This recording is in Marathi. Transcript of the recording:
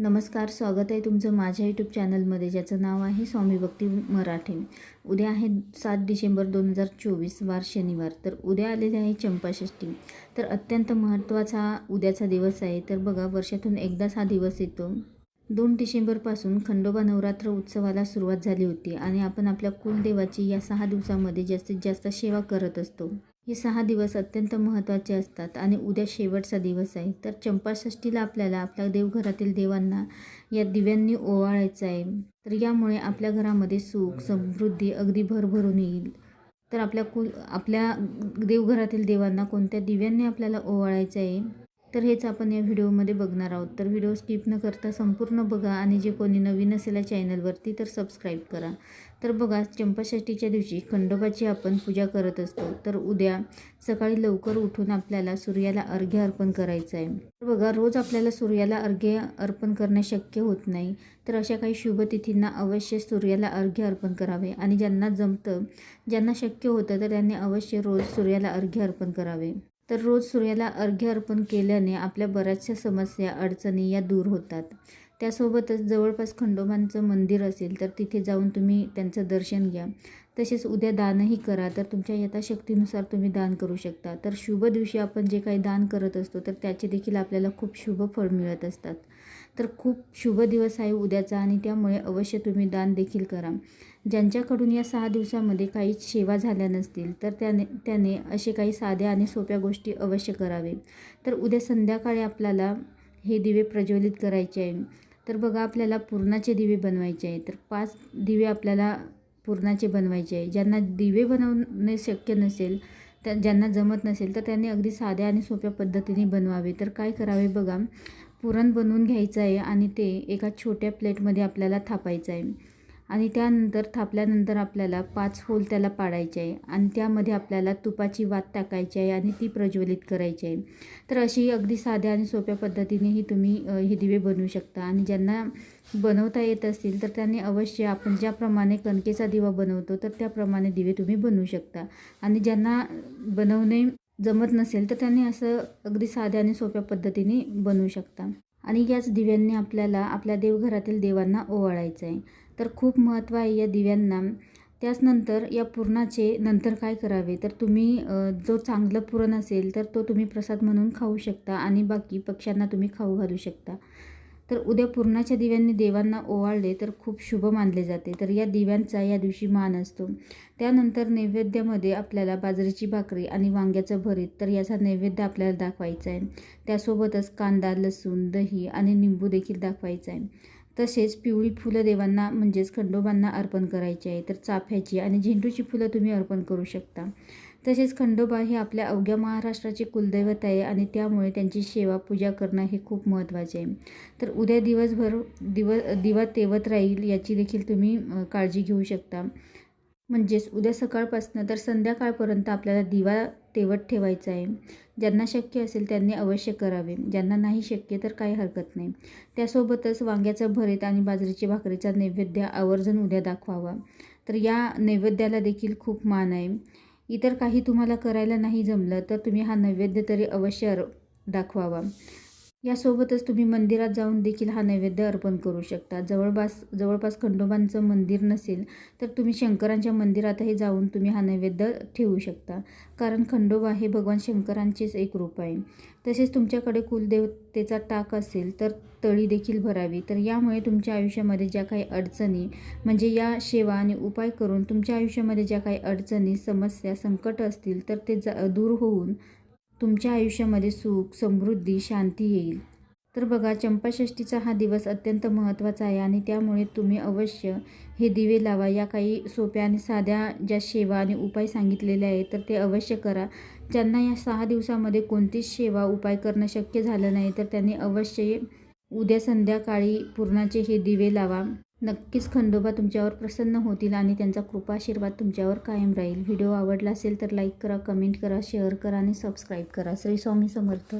नमस्कार स्वागत आहे तुमचं माझ्या यूट्यूब चॅनलमध्ये ज्याचं नाव आहे स्वामी भक्ती मराठी. उद्या आहे सात डिसेंबर दोन हजार चोवीस वार शनिवार. तर उद्या आलेले आहे चंपाषष्ठी. तर अत्यंत महत्त्वाचा उद्याचा दिवस आहे. तर बघा वर्षातून एकदाच हा दिवस येतो. दोन डिसेंबरपासून खंडोबा नवरात्र उत्सवाला सुरुवात झाली होती आणि आपण आपल्या कुलदेवाची या सहा दिवसामध्ये जास्तीत जास्त सेवा करत असतो. हे सहा दिवस अत्यंत महत्त्वाचे असतात आणि उद्या शेवटचा दिवस आहे. तर चंपाषष्ठीला आपल्याला आपल्या देवघरातील देवांना या दिव्यांनी ओवाळायचं आहे. तर यामुळे आपल्या घरामध्ये सुख समृद्धी अगदी भरभरून येईल. तर आपल्या कुल आपल्या देवघरातील देवांना कोणत्या दिव्यांनी आपल्याला ओवाळायचं आहे? तर हेच आपण या व्हिडिओमध्ये बघणार आहोत. तर व्हिडिओ स्किप न करता संपूर्ण बघा आणि जे कोणी नवीन असेल या चॅनलवरती तर सबस्क्राईब करा. तर बघा चंपाषष्ठीच्या दिवशी खंडोबाची आपण पूजा करत असतो. तर उद्या सकाळी लवकर उठून आपल्याला सूर्याला अर्घ्य अर्पण करायचं आहे. तर बघा रोज आपल्याला सूर्याला अर्घ्य अर्पण करणे शक्य होत नाही. तर अशा काही शुभतिथींना अवश्य सूर्याला अर्घ्य अर्पण करावे. आणि ज्यांना जमतं ज्यांना शक्य होतं तर त्यांनी अवश्य रोज सूर्याला अर्घ्य अर्पण करावे. तर रोज सूर्याला अर्घ्य अर्पण केल्याने आपल्या बऱ्याचशा समस्या अडचणी या दूर होतात. त्यासोबतच जवळपास खंडोबांचं मंदिर असेल तर तिथे जाऊन तुम्ही त्यांचं दर्शन घ्या. तसेच उद्या दानही करा तर तुमच्या यथाशक्तीनुसार तुम्ही दान करू शकता. तर शुभ दिवशी आपण जे काही दान करत असतो तर त्याचे देखील आपल्याला खूप शुभ फळ मिळत असतात. तर खूप शुभ दिवस आहे उद्याचा आणि त्यामुळे अवश्य तुम्ही दान देखील करा. ज्यांच्याकडून या सहा दिवसामध्ये काही सेवा झाल्या नसतील तर त्याने त्याने असे काही साध्या आणि सोप्या गोष्टी अवश्य करावे. तर उद्या संध्याकाळी आपल्याला हे दिवे प्रज्वलित करायचे आहे. तर बघा आपल्याला पूर्णाचे दिवे बनवायचे आहे. तर पाच दिवे आपल्याला पूर्णाचे बनवायचे आहे. ज्यांना दिवे बनवणे शक्य नसेल त्या ज्यांना जमत नसेल तर त्यांनी अगदी साध्या आणि सोप्या पद्धतीने बनवावे. तर काय करावे बघा पुरण बनवून घ्यायचं आहे आणि ते एका छोट्या प्लेटमध्ये आपल्याला थापायचं आहे. आणि त्यानंतर थापल्यानंतर आपल्याला पाच होल त्याला पाडायचे आहे. आणि त्यामध्ये आपल्याला तुपाची वात टाकायची आहे आणि ती प्रज्वलित करायची आहे. तर अशी अगदी साध्या आणि सोप्या पद्धतीनेही तुम्ही हे दिवे बनवू शकता. आणि ज्यांना बनवता येत असतील तर त्यांनी अवश्य आपण ज्याप्रमाणे कणकेचा दिवा बनवतो तर त्याप्रमाणे दिवे तुम्ही बनवू शकता. आणि ज्यांना बनवणे जमत नसेल तर त्यांनी असं अगदी साध्या आणि सोप्या पद्धतीने बनवू शकता. आणि याच दिव्यांनी आपल्याला आपल्या देवघरातील देवांना ओवाळायचं आहे. तर खूप महत्त्व आहे या दिव्यांना. त्याचनंतर या पुरणाचे नंतर काय करावे? तर तुम्ही जो चांगलं पुरण असेल तर तो तुम्ही प्रसाद म्हणून खाऊ शकता आणि बाकी पक्ष्यांना तुम्ही खाऊ घालू शकता. तर उद्या पुरणाच्या दिव्यांनी देवांना ओवाळले तर खूप शुभ मानले जाते. तर या दिव्यांचा या दिवशी मान असतो. त्यानंतर नैवेद्यामध्ये आपल्याला बाजरीची भाकरी आणि वांग्याचं भरीत तर याचा नैवेद्य आपल्याला दाखवायचा आहे. त्यासोबतच कांदा लसूण दही आणि निंबू देखील दाखवायचा आहे. तसेच पिवळी फुलं देवांना म्हणजेच खंडोबांना अर्पण करायची आहे. तर चाफ्याची आणि झेंडूची फुलं तुम्ही अर्पण करू शकता. तसेच खंडोबा हे आपल्या अवघ्या महाराष्ट्राचे कुलदैवत आहे आणि त्यामुळे त्यांची सेवा पूजा करणं हे खूप महत्त्वाचे आहे. तर उद्या दिवसभर दिव दिवा तेवत राहील याची देखील तुम्ही काळजी घेऊ शकता. म्हणजेच उद्या सकाळपासनं तर संध्याकाळपर्यंत आपल्याला दिवा तेवत ठेवायचं आहे. ज्यांना शक्य असेल त्यांनी अवश्य करावे. ज्यांना नाही शक्य तर काही हरकत नाही. त्यासोबतच वांग्याचं भरीत आणि बाजरीची भाकरीचा नैवेद्य आवर्जून उद्या दाखवावा. तर या नैवेद्याला देखील खूप मान आहे. इतर काही तुम्हाला करायला नाही जमलं तर तुम्ही हा नैवेद्य तरी अवश्य दाखवावा. यासोबतच तुम्ही मंदिरात जाऊन देखील हा नैवेद्य अर्पण करू शकता. जवळपास जवळपास खंडोबांचं मंदिर नसेल तर तुम्ही शंकरांच्या मंदिरातही जाऊन तुम्ही हा नैवेद्य ठेवू शकता. कारण खंडोबा हे भगवान शंकरांचेच एक रूप आहे. तसेच तुमच्याकडे कुलदेवतेचा टाक असेल तर तळी देखील भरावी. तर यामुळे तुमच्या आयुष्यामध्ये ज्या काही अडचणी म्हणजे या सेवा आणि उपाय करून तुमच्या आयुष्यामध्ये ज्या काही अडचणी समस्या संकट असतील तर ते जा दूर होऊन तुमच्या आयुष्यामध्ये सुख समृद्धी शांती येईल. तर बघा चंपाषष्ठीचा हा दिवस अत्यंत महत्त्वाचा आहे आणि त्यामुळे तुम्ही अवश्य हे दिवे लावा. या काही सोप्या आणि साध्या ज्या सेवा आणि उपाय सांगितलेले आहेत तर ते अवश्य करा. ज्यांना या सहा दिवसामध्ये कोणतीच सेवा उपाय करणं शक्य झालं नाही तर त्यांनी अवश्य उद्या संध्याकाळी पूर्णाचे हे दिवे लावा. नक्कीच खंडोबा तुमच्यावर प्रसन्न होतील आणि त्यांचा कृपाशीर्वाद तुमच्यावर कायम राहील. व्हिडिओ आवडला असेल तर लाईक करा कमेंट करा शेअर करा आणि सबस्क्राईब करा. श्री स्वामी समर्थ.